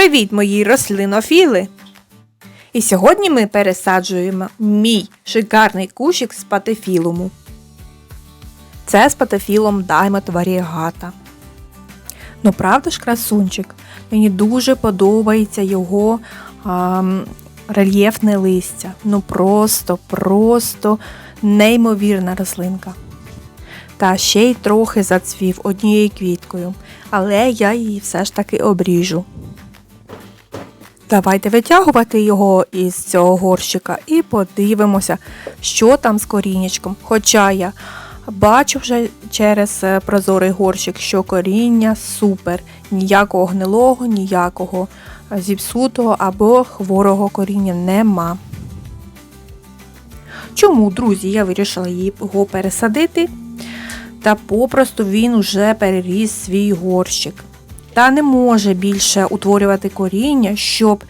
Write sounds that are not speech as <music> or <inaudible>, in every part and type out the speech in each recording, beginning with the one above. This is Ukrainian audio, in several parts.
Привіт, мої рослинофіли! І сьогодні ми пересаджуємо мій шикарний кущик з патефілуму. Це з патефілом Diamond Variegata. Ну, правда ж, красунчик? Мені дуже подобається його ам, рельєфне листя. Ну просто, просто неймовірна рослинка. Та ще й трохи зацвів однією квіткою, але я її все ж таки обріжу. Давайте витягувати його із цього горщика і подивимося, що там з коріннячком. Хоча я бачу вже через е, прозорий горщик, що коріння супер. Ніякого гнилого, ніякого е, зіпсутого або хворого коріння нема. Чому, друзі, я вирішила його пересадити? Та попросту він уже переріс свій горщик та не може більше утворювати коріння, щоб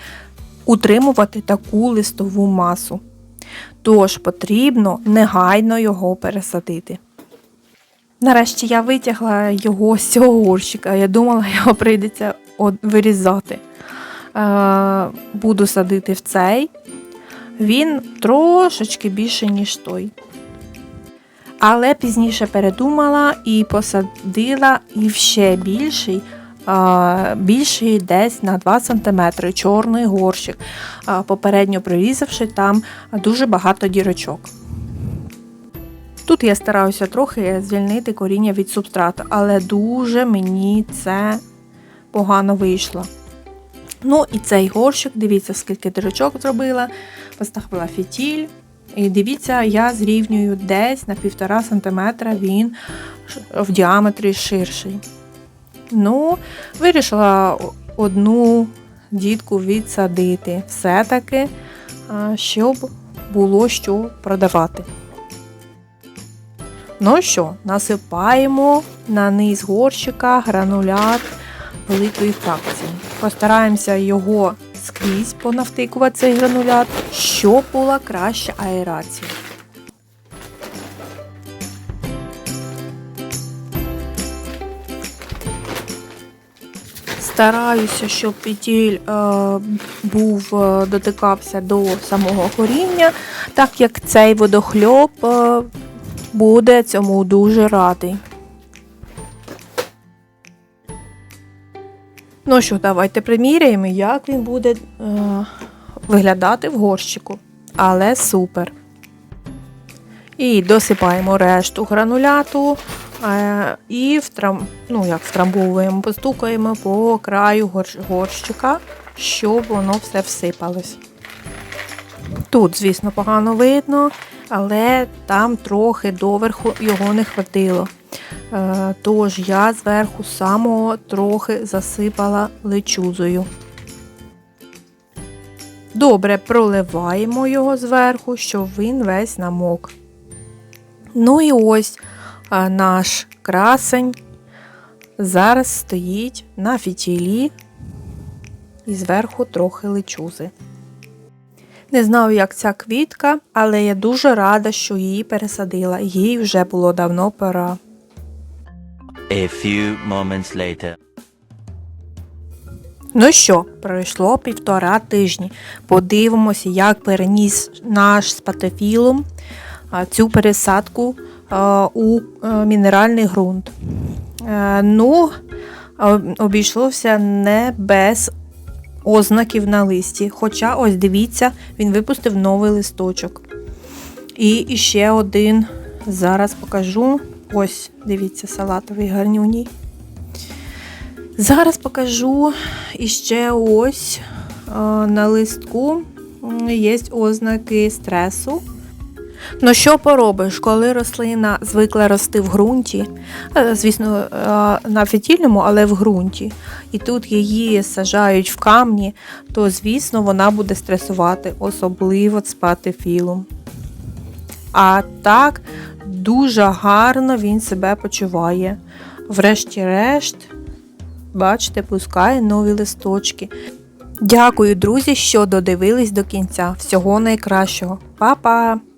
утримувати таку листову масу. Тож потрібно негайно його пересадити. Нарешті я витягла його з цього горщика. Я думала, <laughs> його прийдеться вирізати. Е, буду садити в цей. Він трошечки більше, ніж той. Але пізніше передумала і посадила і в ще більший, більший десь на 2 см чорний горщик, попередньо прорізавши там дуже багато дірочок. Тут я стараюся трохи звільнити коріння від субстрату, але дуже мені це погано вийшло. Ну і цей горщик, дивіться, скільки дірочок зробила, поставила фітіль. І дивіться, я зрівнюю десь на 1,5 см він в діаметрі ширший. Ну, вирішила одну дітку відсадити все-таки, щоб було що продавати. Ну що, насипаємо на низ горщика гранулят великої фракції. Постараємося його скрізь понавтикувати цей гранулят, щоб була краща аерація. Стараюся, щоб петель е, був е, дотикався до самого коріння, так як цей водохльоп е, буде цьому дуже радий. Ну що, давайте приміряємо, як він буде виглядати в горщику. Але супер. І досипаємо решту грануляту і втрам, ну, як втрамбовуємо, постукаємо по краю горщ- горщика, щоб воно все всипалось. Тут, звісно, погано видно, але там трохи доверху його не хватило. Е, Тож я зверху самого трохи засипала лечузою. Добре проливаємо його зверху, щоб він весь намок. Ну і ось наш красень зараз стоїть на фітілі і зверху трохи лечузи. Не знаю, як ця квітка, але я дуже рада, що її пересадила. Їй вже було давно пора. A few moments later. Ну що, пройшло півтора тижні. Подивимося, як переніс наш спатофілум цю пересадку у мінеральний ґрунт. Е, Ну, обійшлося не без ознаків на листі. Хоча, ось дивіться, він випустив новий листочок. І ще один зараз покажу. Ось, дивіться, салатовий гарнюній. Зараз покажу іще ось е, на листку є ознаки стресу. Ну, що поробиш, коли рослина звикла рости в ґрунті, е, звісно, е, на фітільному, але в ґрунті, і тут її сажають в камні, то, звісно, вона буде стресувати, особливо спати філом. А так дуже гарно він себе почуває. Врешті-решт, бачите, пускає нові листочки. Дякую, друзі, що додивились до кінця. Всього найкращого. Па-па!